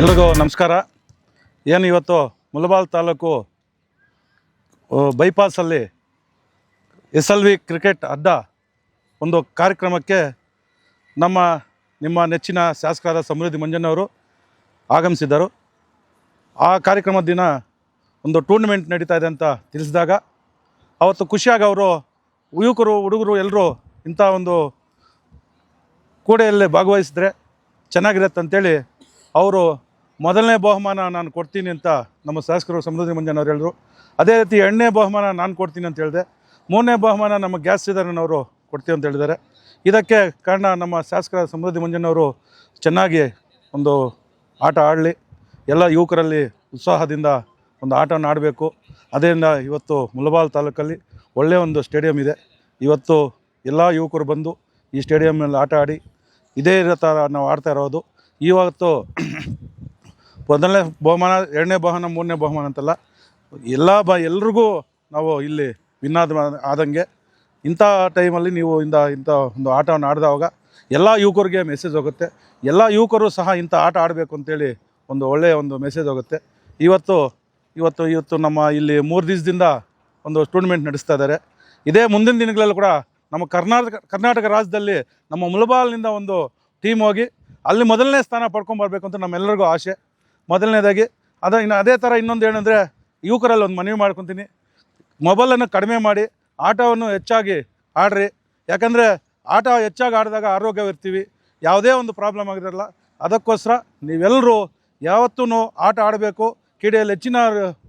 ಎಲ್ರಿಗೂ ನಮಸ್ಕಾರ. ಏನು ಇವತ್ತು ಮುಲಬಾಲ್ ತಾಲೂಕು ಬೈಪಾಸಲ್ಲಿ ಎಸ್ ಎಲ್ ವಿ ಕ್ರಿಕೆಟ್ ಅಡ್ಡ ಒಂದು ಕಾರ್ಯಕ್ರಮಕ್ಕೆ ನಮ್ಮ, ನಿಮ್ಮ ನೆಚ್ಚಿನ ಶಾಸಕರಾದ ಸಮೃದ್ಧಿ ಮಂಜಣ್ಣವರು ಆಗಮಿಸಿದ್ದರು. ಆ ಕಾರ್ಯಕ್ರಮದ ದಿನ ಒಂದು ಟೂರ್ನಮೆಂಟ್ ನಡೀತಾ ಇದೆ ಅಂತ ತಿಳಿಸಿದಾಗ ಅವತ್ತು ಖುಷಿಯಾಗಿ ಅವರು ಯುವಕರು, ಹುಡುಗರು ಎಲ್ಲರೂ ಇಂಥ ಒಂದು ಕೂಡೆಯಲ್ಲೇ ಭಾಗವಹಿಸಿದ್ರೆ ಚೆನ್ನಾಗಿರತ್ತೆ ಅಂತೇಳಿ ಅವರು ಮೊದಲನೇ ಬಹುಮಾನ ನಾನು ಕೊಡ್ತೀನಿ ಅಂತ ನಮ್ಮ ಶಾಸಕರು ಸಮೃದ್ಧಿ ಅವರು ಹೇಳಿದ್ರು ಅದೇ ರೀತಿ ಎರಡನೇ ಬಹುಮಾನ ನಾನು ಕೊಡ್ತೀನಿ ಅಂತ ಹೇಳಿದೆ. ಮೂರನೇ ಬಹುಮಾನ ನಮ್ಮ ಗ್ಯಾಸ್ ಸಿಲಿಂಡರ್ನವರು ಕೊಡ್ತೀವಿ ಅಂತ ಹೇಳಿದ್ದಾರೆ. ಇದಕ್ಕೆ ಕಾರಣ ನಮ್ಮ ಶಾಸಕರ ಸಮೃದ್ಧಿ ಮಂಜನವರು ಚೆನ್ನಾಗಿ ಒಂದು ಆಟ ಆಡಲಿ. ಎಲ್ಲ ಯುವಕರಲ್ಲಿ ಉತ್ಸಾಹದಿಂದ ಒಂದು ಆಟವನ್ನು ಆಡಬೇಕು. ಅದರಿಂದ ಇವತ್ತು ಮುಲಬಾಲ್ ತಾಲೂಕಲ್ಲಿ ಒಳ್ಳೆಯ ಒಂದು ಸ್ಟೇಡಿಯಂ ಇದೆ. ಇವತ್ತು ಎಲ್ಲ ಯುವಕರು ಬಂದು ಈ ಸ್ಟೇಡಿಯಂನಲ್ಲಿ ಆಟ ಆಡಿ ಇದೇ ಥರ ನಾವು ಆಡ್ತಾ ಇರೋದು. ಇವತ್ತು ಮೊದಲನೇ ಬಹುಮಾನ, ಎರಡನೇ ಬಹುಮಾನ, ಮೂರನೇ ಬಹುಮಾನ ಅಂತಲ್ಲ, ಎಲ್ಲ ಬ, ಎಲ್ರಿಗೂ ನಾವು ಇಲ್ಲಿ ವಿನ್ನಾದ ಆದಂಗೆ ಇಂಥ ಟೈಮಲ್ಲಿ ನೀವು ಇಂಥ ಇಂಥ ಒಂದು ಆಟವನ್ನು ಆಡಿದವಾಗ ಎಲ್ಲ ಯುವಕರಿಗೆ ಮೆಸೇಜ್ ಹೋಗುತ್ತೆ. ಎಲ್ಲ ಯುವಕರು ಸಹ ಇಂಥ ಆಟ ಆಡಬೇಕು ಅಂತೇಳಿ ಒಂದು ಒಳ್ಳೆಯ ಒಂದು ಮೆಸೇಜ್ ಹೋಗುತ್ತೆ. ಇವತ್ತು ಇವತ್ತು ಇವತ್ತು ನಮ್ಮ ಇಲ್ಲಿ ಮೂರು ದಿವಸದಿಂದ ಒಂದು ಟೂರ್ನಮೆಂಟ್ ನಡೆಸ್ತಾ ಇದ್ದಾರೆ. ಇದೇ ಮುಂದಿನ ದಿನಗಳಲ್ಲೂ ಕೂಡ ನಮ್ಮ ಕರ್ನಾಟಕ ಕರ್ನಾಟಕ ರಾಜ್ಯದಲ್ಲಿ ನಮ್ಮ ಮುಳಬಾಲ್ನಿಂದ ಒಂದು ಟೀಮ್ ಹೋಗಿ ಅಲ್ಲಿ ಮೊದಲನೇ ಸ್ಥಾನ ಪಡ್ಕೊಂಬರ್ಬೇಕು ಅಂತ ನಮ್ಮೆಲ್ಲರಿಗೂ ಆಸೆ. ಮೊದಲನೇದಾಗಿ, ಅದು ಇನ್ನು ಅದೇ ಥರ ಇನ್ನೊಂದು ಏನಂದರೆ, ಯುವಕರಲ್ಲಿ ಒಂದು ಮನವಿ ಮಾಡ್ಕೊತೀನಿ. ಮೊಬೈಲನ್ನು ಕಡಿಮೆ ಮಾಡಿ, ಆಟವನ್ನು ಹೆಚ್ಚಾಗಿ ಆಡ್ರಿ. ಯಾಕಂದರೆ, ಆಟ ಹೆಚ್ಚಾಗಿ ಆಡಿದಾಗ ಆರೋಗ್ಯವಿರ್ತೀವಿ. ಯಾವುದೇ ಒಂದು ಪ್ರಾಬ್ಲಮ್ ಆಗಿರಲ್ಲ, ಅದಕ್ಕೋಸ್ಕರ ನೀವೆಲ್ಲರೂ ಯಾವತ್ತೂ ಆಟ ಆಡಬೇಕು. ಕ್ರೀಡೆಯಲ್ಲಿ ಹೆಚ್ಚಿನ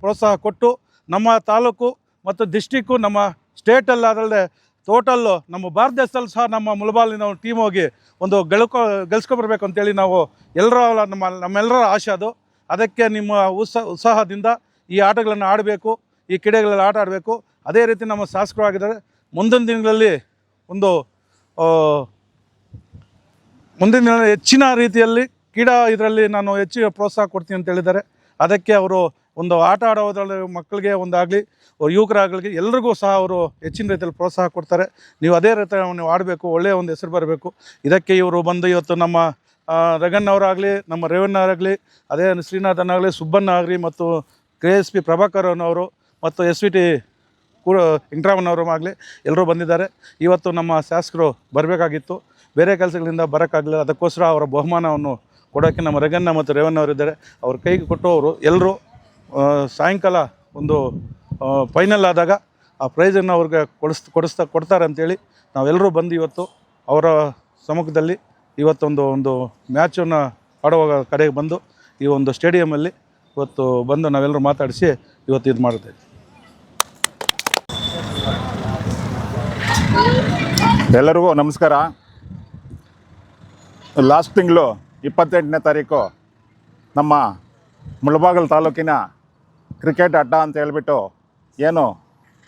ಪ್ರೋತ್ಸಾಹ ಕೊಟ್ಟು, ನಮ್ಮ ತಾಲೂಕು ಮತ್ತು ಡಿಸ್ಟಿಕ್ಕು ನಮ್ಮ ಸ್ಟೇಟಲ್ಲಾದಲ್ಲದೆ ಟೋಟಲ್ಲು ನಮ್ಮ ಭಾರತ ದೇಶದಲ್ಲಿ ಸಹ ನಮ್ಮ ಮುಳಬಾಲಿನ ಒಂದು ಟೀಮ್ ಹೋಗಿ ಒಂದು ಗೆಲ್ಕೊ ಗೆಲ್ಸ್ಕೊಬರ್ಬೇಕು ಅಂತೇಳಿ ನಾವು ಎಲ್ಲರ ನಮ್ಮ ನಮ್ಮೆಲ್ಲರ ಆಶೆ ಅದು. ಅದಕ್ಕೆ ನಿಮ್ಮ ಉತ್ಸಾಹ ಉತ್ಸಾಹದಿಂದ ಈ ಆಟಗಳನ್ನು ಆಡಬೇಕು, ಈ ಕ್ರೀಡೆಗಳಲ್ಲಿ ಆಟ ಆಡಬೇಕು. ಅದೇ ರೀತಿ ನಮ್ಮ ಶಾಸಕರು ಆಗಿದ್ದಾರೆ. ಮುಂದಿನ ದಿನಗಳಲ್ಲಿ ಒಂದು ಮುಂದಿನ ದಿನ ಹೆಚ್ಚಿನ ರೀತಿಯಲ್ಲಿ ಕ್ರೀಡಾ ಇದರಲ್ಲಿ ನಾನು ಹೆಚ್ಚು ಪ್ರೋತ್ಸಾಹ ಕೊಡ್ತೀನಿ ಅಂತ ಹೇಳಿದ್ದಾರೆ. ಅದಕ್ಕೆ ಅವರು ಒಂದು ಆಟ ಆಡೋದ್ರಲ್ಲಿ ಮಕ್ಕಳಿಗೆ ಒಂದಾಗಲಿ ಯುವಕರಾಗಲಿ ಎಲ್ರಿಗೂ ಸಹ ಅವರು ಹೆಚ್ಚಿನ ರೀತಿಯಲ್ಲಿ ಪ್ರೋತ್ಸಾಹ ಕೊಡ್ತಾರೆ. ನೀವು ಅದೇ ರೀತಿ ನೀವು ಆಡಬೇಕು, ಒಳ್ಳೆಯ ಒಂದು ಹೆಸರು ಬರಬೇಕು. ಇದಕ್ಕೆ ಇವರು ಬಂದು ಇವತ್ತು ನಮ್ಮ ರಗಣ್ಣವರಾಗಲಿ ನಮ್ಮ ರೇವಣ್ಣವರಾಗಲಿ ಅದೇ ಶ್ರೀನಾಥನ್ ಆಗಲಿ, ಸುಬ್ಬಣ್ಣ ಆಗಲಿ ಮತ್ತು ಕೆ ಎಸ್ ಪಿ ಪ್ರಭಾಕರನವರು ಮತ್ತು ಎಸ್ ವಿ ಟಿ ಕೂಡ ವೆಂಕಟರಾಮನವರು ಆಗಲಿ ಎಲ್ಲರೂ ಬಂದಿದ್ದಾರೆ. ಇವತ್ತು ನಮ್ಮ ಶಾಸಕರು ಬರಬೇಕಾಗಿತ್ತು. ಬೇರೆ ಕೆಲಸಗಳಿಂದ ಬರೋಕ್ಕಾಗಲಿಲ್ಲ. ಅದಕ್ಕೋಸ್ಕರ ಅವರ ಬಹುಮಾನವನ್ನು ಕೊಡೋಕ್ಕೆ ನಮ್ಮ ರಗಣ್ಣ ಮತ್ತು ರೇವಣ್ಣವರಿದ್ದಾರೆ ಅವ್ರ ಕೈಗೆ ಕೊಟ್ಟು ಅವರು ಎಲ್ಲರೂ ಸಾಯಂಕಾಲ ಒಂದು ಫೈನಲ್ ಆದಾಗ ಆ ಪ್ರೈಸನ್ನು ಅವ್ರಿಗೆ ಕೊಡಿಸ್ ಕೊಡಿಸ್ತಾ, ಕೊಡ್ತಾರೆ ಅಂತೇಳಿ ನಾವೆಲ್ಲರೂ ಬಂದು ಇವತ್ತು ಅವರ ಸಮ್ಮುಖದಲ್ಲಿ ಇವತ್ತೊಂದು, ಒಂದು ಮ್ಯಾಚನ್ನು ಆಡುವಾಗ ಕಡೆಗೆ ಬಂದು ಈ ಒಂದು ಸ್ಟೇಡಿಯಮಲ್ಲಿ ಇವತ್ತು ಬಂದು ನಾವೆಲ್ಲರೂ ಮಾತಾಡಿಸಿ ಇವತ್ತು ಇದು ಮಾಡುತ್ತೆ ಎಲ್ಲರಿಗೂ ನಮಸ್ಕಾರ. ಲಾಸ್ಟ್ ತಿಂಗಳು ಇಪ್ಪತ್ತೆಂಟನೇ ತಾರೀಕು ನಮ್ಮ ಮುಳಬಾಗಲ್ ತಾಲೂಕಿನ ಕ್ರಿಕೆಟ್ ಅಡ್ಡ ಅಂತ ಹೇಳಿಬಿಟ್ಟು ಏನು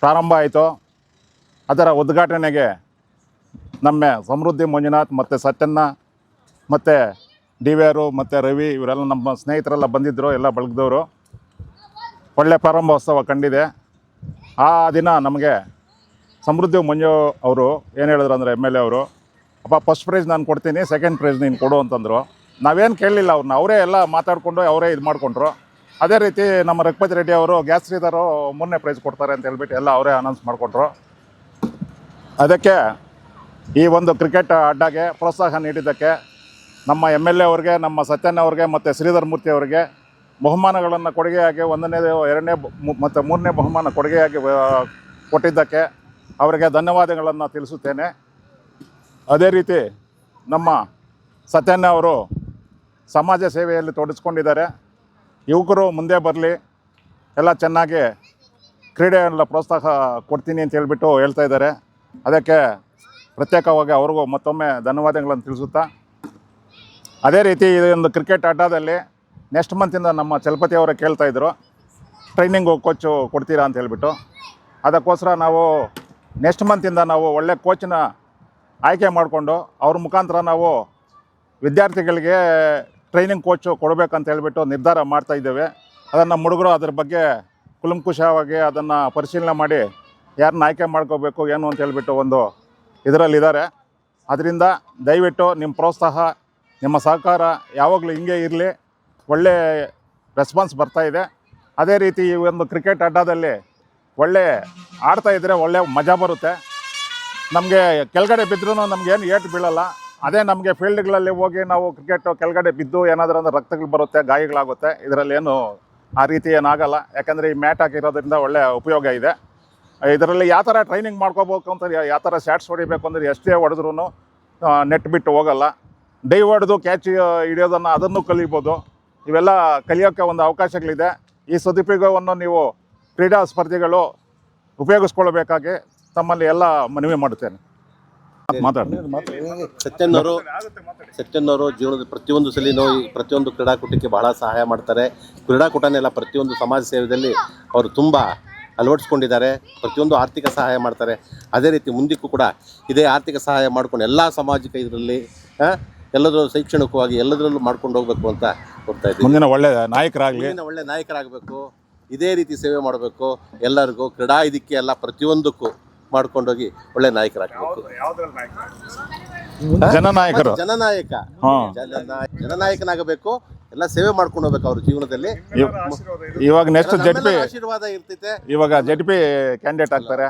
ಪ್ರಾರಂಭ ಆಯಿತು. ಅದರ ಉದ್ಘಾಟನೆಗೆ ನಮ್ಮ ಸಮೃದ್ಧಿ ಮಂಜುನಾಥ್ ಮತ್ತು ಸತ್ಯನ್ನ ಮತ್ತು ಡಿ ವಿ ಆರು ಮತ್ತು ರವಿ ಇವರೆಲ್ಲ ನಮ್ಮ ಸ್ನೇಹಿತರೆಲ್ಲ ಬಂದಿದ್ದರು ಎಲ್ಲ ಬಳಗದವರು. ಒಳ್ಳೆ ಪ್ರಾರಂಭೋತ್ಸವ ಕಂಡಿದೆ. ಆ ದಿನ ನಮಗೆ ಸಮೃದ್ಧಿ ಮಂಜು ಅವರು ಏನು ಹೇಳಿದ್ರು ಅಂದರೆ ಎಂ ಎಲ್ ಎ ಅವರು, ಅಪ್ಪ ಫಸ್ಟ್ ಪ್ರೈಸ್ ನಾನು ಕೊಡ್ತೀನಿ ಸೆಕೆಂಡ್ ಪ್ರೈಸ್ ನೀನು ಕೊಡು ಅಂತಂದರು. ನಾವೇನು ಕೇಳಲಿಲ್ಲ ಅವ್ರನ್ನ ಅವರೇ ಎಲ್ಲ ಮಾತಾಡಿಕೊಂಡು ಅವರೇ ಇದು ಮಾಡಿಕೊಂಡ್ರು. ಅದೇ ರೀತಿ ನಮ್ಮ ರಘುಪತಿ ರೆಡ್ಡಿ ಅವರು, ಗ್ಯಾಸ್ ಶ್ರೀಧರು ಮೂರನೇ ಪ್ರೈಸ್ ಕೊಡ್ತಾರೆ ಅಂತ ಹೇಳ್ಬಿಟ್ಟು ಎಲ್ಲ ಅವರೇ ಅನೌನ್ಸ್ ಮಾಡಿಕೊಂಡ್ರು. ಅದಕ್ಕೆ ಈ ಒಂದು ಕ್ರಿಕೆಟ್ ಅಡ್ಡಾಗೆ ಪ್ರೋತ್ಸಾಹ ನೀಡಿದ್ದಕ್ಕೆ ನಮ್ಮ ಎಂ ಎಲ್ ಎ ಅವ್ರಿಗೆ, ನಮ್ಮ ಸತ್ಯಣ್ಣ ಅವ್ರಿಗೆ ಮತ್ತು ಶ್ರೀಧರ್ ಮೂರ್ತಿ ಅವರಿಗೆ ಬಹುಮಾನಗಳನ್ನು ಕೊಡುಗೆಯಾಗಿ ಒಂದನೇ, ಎರಡನೇ ಮತ್ತು ಮೂರನೇ ಬಹುಮಾನ ಕೊಡುಗೆಯಾಗಿ ಕೊಟ್ಟಿದ್ದಕ್ಕೆ ಅವರಿಗೆ ಧನ್ಯವಾದಗಳನ್ನು ತಿಳಿಸುತ್ತೇನೆ. ಅದೇ ರೀತಿ ನಮ್ಮ ಸತ್ಯಣ್ಣ ಅವರು ಸಮಾಜ ಸೇವೆಯಲ್ಲಿ ತೊಡಗಿಸ್ಕೊಂಡಿದ್ದಾರೆ. ಯುವಕರು ಮುಂದೆ ಬರಲಿ. ಎಲ್ಲ ಚೆನ್ನಾಗಿ ಕ್ರೀಡೆಯನ್ನೆಲ್ಲ ಪ್ರೋತ್ಸಾಹ ಕೊಡ್ತೀನಿ ಅಂತ ಹೇಳಿಬಿಟ್ಟು ಹೇಳ್ತಾ ಇದ್ದಾರೆ. ಅದಕ್ಕೆ ಪ್ರತ್ಯೇಕವಾಗಿ ಅವ್ರಿಗೂ ಮತ್ತೊಮ್ಮೆ ಧನ್ಯವಾದಗಳನ್ನು ತಿಳಿಸುತ್ತಾ. ಅದೇ ರೀತಿ ಇದೊಂದು ಕ್ರಿಕೆಟ್ ಆಟದಲ್ಲಿ ನೆಕ್ಸ್ಟ್ ಮಂತಿಂದ ನಮ್ಮ ಚಲಪತಿ ಅವರೇ ಕೇಳ್ತಾ ಇದ್ದರು ಟ್ರೈನಿಂಗು ಕೋಚು ಕೊಡ್ತೀರಾ? ಅಂತ ಹೇಳಿಬಿಟ್ಟು. ಅದಕ್ಕೋಸ್ಕರ ನಾವು ನೆಕ್ಸ್ಟ್ ಮಂತಿಂದ ನಾವು ಒಳ್ಳೆ ಕೋಚನ್ನ ಆಯ್ಕೆ ಮಾಡಿಕೊಂಡು ಅವ್ರ ಮುಖಾಂತರ ನಾವು ವಿದ್ಯಾರ್ಥಿಗಳಿಗೆ ಟ್ರೈನಿಂಗ್ ಕೋಚು ಕೊಡಬೇಕಂತ ಹೇಳಿಬಿಟ್ಟು ನಿರ್ಧಾರ ಮಾಡ್ತಾ ಇದ್ದೇವೆ. ಅದನ್ನು ಮುಡುಗರು ಅದ್ರ ಬಗ್ಗೆ ಕುಲಂಕುಷವಾಗಿ ಅದನ್ನು ಪರಿಶೀಲನೆ ಮಾಡಿ ಯಾರನ್ನ ಆಯ್ಕೆ ಮಾಡ್ಕೋಬೇಕು, ಏನು ಅಂತ ಹೇಳಿಬಿಟ್ಟು ಒಂದು ಇದರಲ್ಲಿದ್ದಾರೆ. ಅದರಿಂದ ದಯವಿಟ್ಟು ನಿಮ್ಮ ಪ್ರೋತ್ಸಾಹ, ನಿಮ್ಮ ಸಹಕಾರ ಯಾವಾಗಲೂ ಹಿಂಗೆ ಇರಲಿ, ಒಳ್ಳೆ ರೆಸ್ಪಾನ್ಸ್ ಬರ್ತಾ ಇದೆ. ಅದೇ ರೀತಿ ಈ ಒಂದು ಕ್ರಿಕೆಟ್ ಅಡ್ಡದಲ್ಲಿ ಒಳ್ಳೆ ಆಡ್ತಾ ಇದ್ದರೆ ಒಳ್ಳೆ ಮಜಾ ಬರುತ್ತೆ. ನಮಗೆ ಕೆಳಗಡೆ ಬಿದ್ದರೂ ನಮಗೇನು ಏಟು ಬೀಳಲ್ಲ. ಅದೇ ನಮಗೆ ಫೀಲ್ಡ್ಗಳಲ್ಲಿ ಹೋಗಿ ನಾವು ಕ್ರಿಕೆಟ್ ಕೆಳಗಡೆ ಬಿದ್ದು ಏನಾದರೂ ಅಂದರೆ ರಕ್ತಗಳು ಬರುತ್ತೆ, ಗಾಯಗಳಾಗುತ್ತೆ. ಇದರಲ್ಲಿ ಏನು ಆ ರೀತಿ ಏನಾಗಲ್ಲ. ಯಾಕಂದರೆ ಈ ಮ್ಯಾಟ್ ಹಾಕಿರೋದ್ರಿಂದ ಒಳ್ಳೆ ಉಪಯೋಗ ಇದೆ. ಇದರಲ್ಲಿ ಯಾವ ಥರ ಟ್ರೈನಿಂಗ್ ಮಾಡ್ಕೋಬೇಕು ಅಂತ ಯಾವ ಥರ ಶಾಟ್ಸ್ ಹೊಡಿಬೇಕು ಅಂದರೆ ಎಷ್ಟೇ ಹೊಡೆದ್ರೂ ನೆಟ್ ಬಿಟ್ಟು ಹೋಗಲ್ಲ. ಡೈ ಹೊಡೆದು ಕ್ಯಾಚ್ ಹಿಡಿಯೋದನ್ನು ಅದನ್ನು ಕಲಿಬೋದು. ಇವೆಲ್ಲ ಕಲಿಯೋಕ್ಕೆ ಒಂದು ಅವಕಾಶಗಳಿದೆ. ಈ ಸದುಪಯೋಗವನ್ನು ನೀವು ಕ್ರೀಡಾ ಸ್ಪರ್ಧಿಗಳು ಉಪಯೋಗಿಸ್ಕೊಳ್ಬೇಕಾಗಿ ತಮ್ಮಲ್ಲಿ ಎಲ್ಲ ಮನವಿ ಮಾಡುತ್ತೇನೆ. ಮಾತಾಡಿ ಸತ್ಯನ್ನವರು ಸತ್ಯನ್ನವರು ಜೀವನದ ಪ್ರತಿಯೊಂದು ಸಲಿನೂ ಈ ಪ್ರತಿಯೊಂದು ಕ್ರೀಡಾಕೂಟಕ್ಕೆ ಬಹಳ ಸಹಾಯ ಮಾಡ್ತಾರೆ. ಕ್ರೀಡಾಕೂಟನೆಲ್ಲ ಪ್ರತಿಯೊಂದು ಸಮಾಜ ಸೇವೆಯಲ್ಲಿ ಅವರು ತುಂಬ ಅಳವಡಿಸ್ಕೊಂಡಿದ್ದಾರೆ. ಪ್ರತಿಯೊಂದು ಆರ್ಥಿಕ ಸಹಾಯ ಮಾಡ್ತಾರೆ. ಅದೇ ರೀತಿ ಮುಂದಕ್ಕೂ ಕೂಡ ಇದೇ ಆರ್ಥಿಕ ಸಹಾಯ ಮಾಡ್ಕೊಂಡು ಎಲ್ಲ ಸಾಮಾಜಿಕ ಇದರಲ್ಲಿ ಎಲ್ಲದರಲ್ಲೂ ಶೈಕ್ಷಣಿಕವಾಗಿ ಎಲ್ಲದರಲ್ಲೂ ಮಾಡ್ಕೊಂಡು ಹೋಗ್ಬೇಕು ಅಂತ ಕೊಡ್ತಾ ಇದ್ದೀವಿ. ಮುಂದಿನ ಒಳ್ಳೆ ನಾಯಕರಾಗಲಿ. ಮುಂದಿನ ಒಳ್ಳೆ ನಾಯಕರಾಗಬೇಕು. ಇದೇ ರೀತಿ ಸೇವೆ ಮಾಡಬೇಕು ಎಲ್ಲರಿಗೂ. ಕ್ರೀಡಾ ಇದಕ್ಕೆ ಎಲ್ಲ ಪ್ರತಿಯೊಂದಕ್ಕೂ ಮಾಡ್ಕೊಂಡೋಗಿ ಒಳ್ಳೆ ನಾಯಕರಾಗಬೇಕು. ಜನನಾಯಕರು. ಜನನಾಯಕ. ಜನನಾಯ- ಜನನಾಯಕನಾಗಬೇಕು ಎಲ್ಲ ಸೇವೆ ಮಾಡ್ಕೊಂಡು ಹೋಗ್ಬೇಕು ಅವ್ರ ಜೀವನದಲ್ಲಿ. ಇವಾಗ ನೆಕ್ಸ್ಟ್ ಜೆಡ್ ಪಿ ನಮ್ಮೆಲ್ಲರ ಆಶೀರ್ವಾದ ಇರ್ತೈತೆ. ಇವಾಗ ಜೆಡ್ ಪಿ ಕ್ಯಾಂಡಿಡೇಟ್ ಆಗ್ತಾರೆ.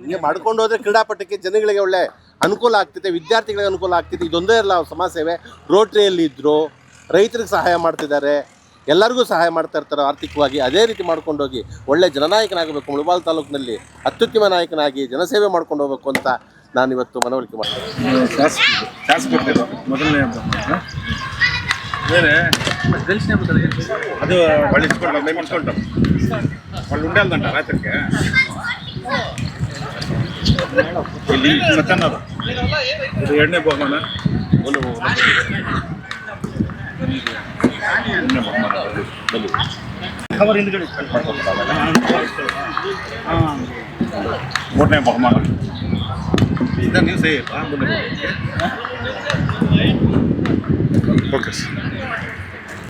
ಹಿಂಗೆ ಮಾಡ್ಕೊಂಡು ಹೋದ್ರೆ ಕ್ರೀಡಾಪಟಕ್ಕೆ ಜನಗಳಿಗೆ ಒಳ್ಳೆ ಅನುಕೂಲ ಆಗ್ತೈತೆ ವಿದ್ಯಾರ್ಥಿಗಳಿಗೆ ಅನುಕೂಲ ಆಗ್ತಿದೆ ಇದೊಂದೇ ಅಲ್ಲ ಅವ್ರ ಸಮಾಜ ಸೇವೆ. ರೋಟ್ರಿಯಲ್ಲಿ ಇದ್ರು ರೈತರಿಗೆ ಸಹಾಯ ಮಾಡ್ತಿದ್ದಾರೆ. ಎಲ್ಲರಿಗೂ ಸಹಾಯ ಮಾಡ್ತಾ ಇರ್ತಾರೆ ಆರ್ಥಿಕವಾಗಿ ಅದೇ ರೀತಿ ಮಾಡ್ಕೊಂಡು ಹೋಗಿ ಒಳ್ಳೆ ಜನನಾಯಕನಾಗಬೇಕು ಮುಳಬಾಲ್ ತಾಲೂಕಿನಲ್ಲಿ ಅತ್ಯುತ್ತಮ ನಾಯಕನಾಗಿ ಜನಸೇವೆ ಮಾಡ್ಕೊಂಡು ಹೋಗ್ಬೇಕು ಅಂತ ನಾನು ಇವತ್ತು ಮನವರಿಕೆ ಮಾಡ್ತೀನಿ ಮೊದಲನೇ ಬೇರೆ ಅದು ಒಳ್ಳಿಸ್ಕೊಂಡು ಮೆಮ್ಮಿಸ್ಕೊಂಡು ಒಳ್ಳೆ ಉಂಡೆ ಅಲ್ದಂಟ ರಾತ್ರಿಗೆ ಇಲ್ಲಿ ಸತ್ಯನ್ನದು ಇದು ಎರಡನೇ ಬಹುಮಾನ ಎರಡನೇ ಬಹುಮಾನ ಬಲಿ. ಕವರ್ ಹಿಂದ್ಗಡೆ ಮೂರನೇ ಬಹುಮಾನ ಇದನ್ನ ನೀವು ಸೇರಿ ಮುಂದೆ ಓಕೆ ಸರ್